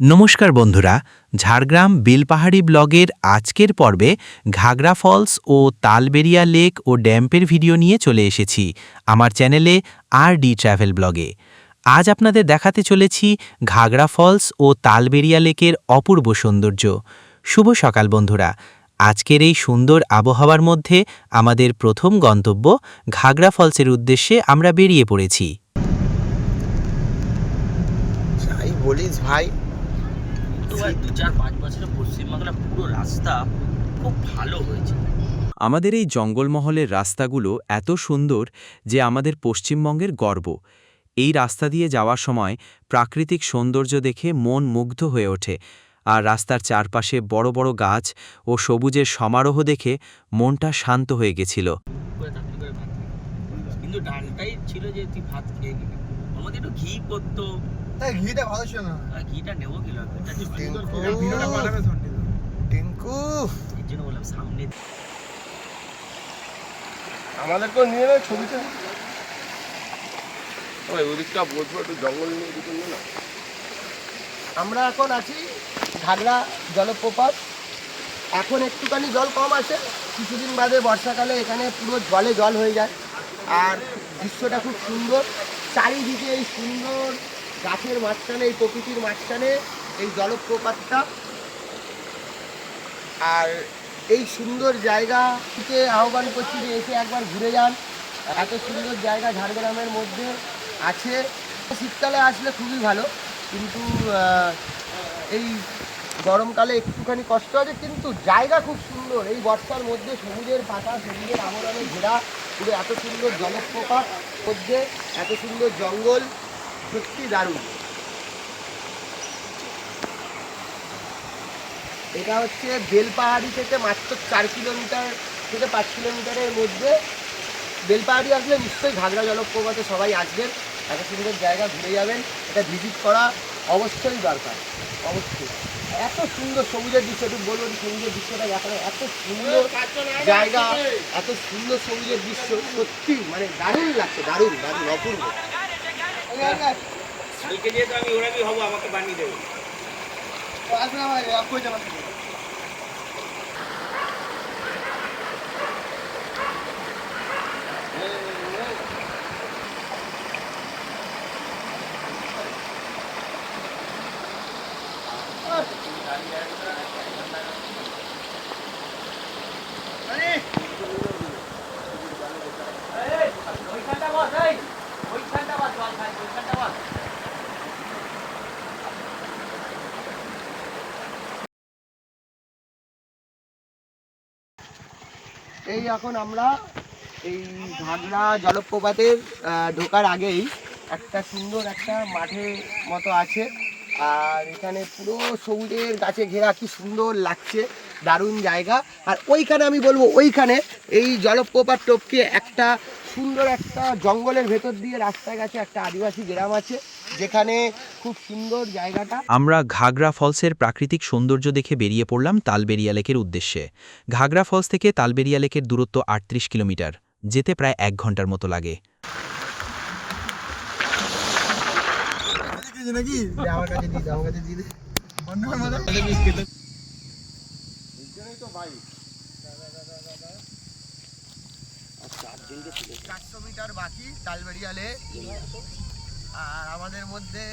নমস্কার বন্ধুরা, ঝাড়গ্রাম বিলপাহাড়ি ব্লগের আজকের পর্বে ঘাগরা ফলস ও তালবেরিয়া লেক ও ড্যাম্পের ভিডিও নিয়ে চলে এসেছি আমার চ্যানেলে আর ডি ট্র্যাভেল ব্লগে। আজ আপনাদের দেখাতে চলেছি ঘাগরা ফলস ও তালবেরিয়া লেকের অপূর্ব সৌন্দর্য। শুভ সকাল বন্ধুরা। আজকের এই সুন্দর আবহাওয়ার মধ্যে আমাদের প্রথম গন্তব্য ঘাগরা ফলসের উদ্দেশ্যে আমরা বেরিয়ে পড়েছি। বলিস ভাই দু চার পাঁচ বছরে পশ্চিমবাংলার পুরো রাস্তা খুব ভালো হয়েছে। আমাদের এই জঙ্গলমহলের রাস্তাগুলো এত সুন্দর যে আমাদের পশ্চিমবঙ্গের গর্ব। এই রাস্তা দিয়ে যাওয়ার সময় প্রাকৃতিক সৌন্দর্য দেখে মন মুগ্ধ হয়ে ওঠে আর রাস্তার চারপাশে বড় বড় গাছ ও সবুজের সমারোহ দেখে মনটা শান্ত হয়ে গেছিল। কিন্তু ডালটাই ছিল যে তুই ভাত খেয়ে আমাকে একটু ঘি করতো তাই ঘিটা ভালো ছিল না। ঘিটা নেব কি টিঙ্কু। এর জন্য বললাম সামনে আমাদেরকেও নিয়ে নেয় ছবিটা। ওই ওদিকটা বসবো একটু জঙ্গল নিয়ে দিকে নিয়ে না আমরা এখন আছি ঘাগড়া জলপ্রপাত। এখন একটুখানি জল কম আছে। কিছুদিন বাদে বর্ষাকালে এখানে পুরো জলে জল হয়ে যায়। আর দৃশ্যটা খুব সুন্দর। চারিদিকে এই সুন্দর গাছের মাঝখানে, এই প্রকৃতির মাঝখানে এই জলপ্রপাতটা। আর এই সুন্দর জায়গা থেকে আহ্বান করছি যে এসে একবার ঘুরে যান। এত সুন্দর জায়গা ঝাড়গ্রামের মধ্যে আছে। শীতকালে আসলে খুবই ভালো, কিন্তু এই গরমকালে একটুখানি কষ্ট আছে, কিন্তু জায়গা খুব সুন্দর। এই বর্ষার মধ্যে সবুজের পাতা সবুজের আবরণে ঘেরা, পুরো এত সুন্দর জলপ্রপাত মধ্যে, এত সুন্দর জঙ্গল। সত্যি দারুণ। এটা হচ্ছে বেলপাহাড়ি থেকে মাত্র চার কিলোমিটার থেকে পাঁচ কিলোমিটারের মধ্যে। বেলপাহাড়ি আসলে নিশ্চয়ই ঘাগড়া জলপ্রপাতে সবাই আসবেন, এত সুন্দর জায়গা ঘুরে যাবেন, এটা ভিজিট করা অবশ্যই দরকার, অবশ্যই। এত সুন্দর সবুজের দৃশ্য, একটু বলুন সবুজের দৃশ্যটা দেখানো, এত সুন্দর জায়গা, এত সুন্দর সবুজের দৃশ্য, সত্যি মানে দারুণ লাগছে, দারুণ দারুণ, অপূর্ব। কালকে যেহেতু আমি ওরাবি হবো আমাকে বানিয়ে দেবো ওইখানটা বস এই ওইখানটা এই এখন আমরা এই ঘাগড়া জলপ্রপাতের ঢোকার আগেই একটা সুন্দর একটা মাঠের মতো আছে। আর এখানে পুরো সবুজের গাছে ঘেরা, কি সুন্দর লাগছে, দারুণ জায়গা। আর ওইখানে আমি বলব, ওইখানে এই জলপ্রপাত টপকে একটা সুন্দর একটা জঙ্গলের ভেতর দিয়ে রাস্তায় গেছে একটা আদিবাসী গ্রাম আছে, যেখানে খুব সুন্দর জায়গাটা। আমরা ঘাগরা ফলসের প্রাকৃতিক সৌন্দর্য দেখে বেরিয়ে পড়লাম তালবেরিয়া লেকের উদ্দেশ্যে। ঘাগরা ফলস থেকে তালবেরিয়া লেকের দূরত্ব আটত্রিশ কিলোমিটার যেতে প্রায় এক ঘণ্টার মতো লাগে। চারশো মিটার বাকি তালবেরিয়া লেক। আর আমাদের মধ্যে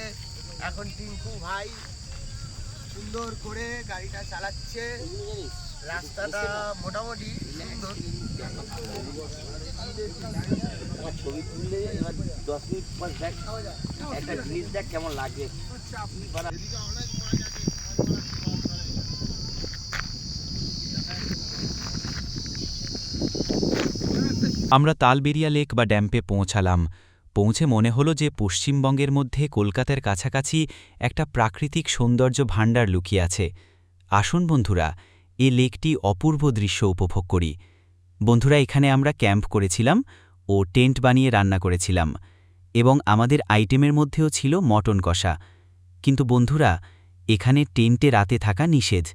এখন টিঙ্কু ভাই সুন্দর করে গাড়িটা চালাচ্ছে। রাস্তাটা মোটামুটি সুন্দর। ছবি তুললে এবার দশ মিনিট পর দেখ একটা জিনিস দেখ কেমন লাগে। আমরা তালবেরিয়া লেক বা ড্যাম্পে পৌঁছালাম। পৌঁছে মনে হলো যে পশ্চিমবঙ্গের মধ্যে কলকাতার কাছাকাছি একটা প্রাকৃতিক সৌন্দর্য ভাণ্ডার লুকিয়ে আছে। আসুন বন্ধুরা, এ লেকটি অপূর্ব দৃশ্য উপভোগ করি। বন্ধুরা, এখানে আমরা ক্যাম্প করেছিলাম ও টেন্ট বানিয়ে রান্না করেছিলাম এবং আমাদের আইটেমের মধ্যেও ছিল মটন কষা। কিন্তু বন্ধুরা, এখানে টেন্টে রাতে থাকা নিষেধ।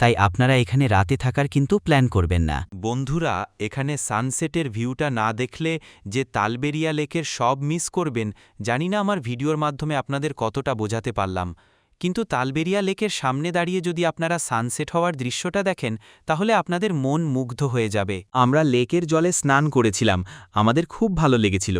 তাই আপনারা এখানে রাতে থাকার কিন্তু প্ল্যান করবেন না। বন্ধুরা, এখানে সানসেটের ভিউটা না দেখলে যে তালবেরিয়া লেকের সব মিস করবেন, জানি না আমার ভিডিওর মাধ্যমে আপনাদের কতটা বোঝাতে পারলাম। কিন্তু তালবেরিয়া লেকের সামনে দাঁড়িয়ে যদি আপনারা সানসেট হওয়ার দৃশ্যটা দেখেন, তাহলে আপনাদের মন মুগ্ধ হয়ে যাবে। আমরা লেকের জলে স্নান করেছিলাম, আমাদের খুব ভালো লেগেছিল।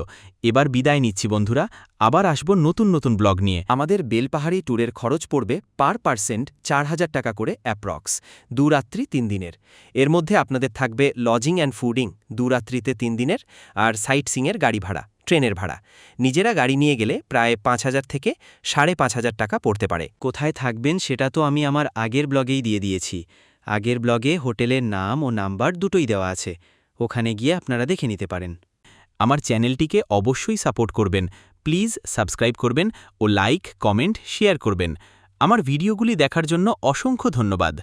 এবার বিদায় নিচ্ছি বন্ধুরা, আবার আসব নতুন নতুন ব্লগ নিয়ে। আমাদের বেলপাহাড়ি ট্যুরের খরচ পড়বে পার পার্সেন্ট চার হাজার টাকা করে অ্যাপ্রক্স দুরাত্রি তিন দিনের। এর মধ্যে আপনাদের থাকবে লজিং অ্যান্ড ফুডিং দুরাত্রিতে তিন দিনের, আর সাইট সিংয়ের গাড়ি ভাড়া। ট্রেনের ভাড়া। নিজেরা গাড়ি নিয়ে গেলে প্রায় পাঁচ হাজার থেকে সাড়ে পাঁচ হাজার টাকা পড়তে পারে। কোথায় থাকবেন সেটা তো আমি আমার আগের ব্লগেই দিয়ে দিয়েছি। আগের ব্লগে হোটেলের নাম ও নাম্বার দুটোই দেওয়া আছে। ওখানে গিয়ে আপনারা দেখে নিতে পারেন। আমার চ্যানেলটিকে অবশ্যই সাপোর্ট করবেন। প্লিজ সাবস্ক্রাইব করবেন ও লাইক, কমেন্ট, শেয়ার করবেন। আমার ভিডিওগুলি দেখার জন্য অসংখ্য ধন্যবাদ।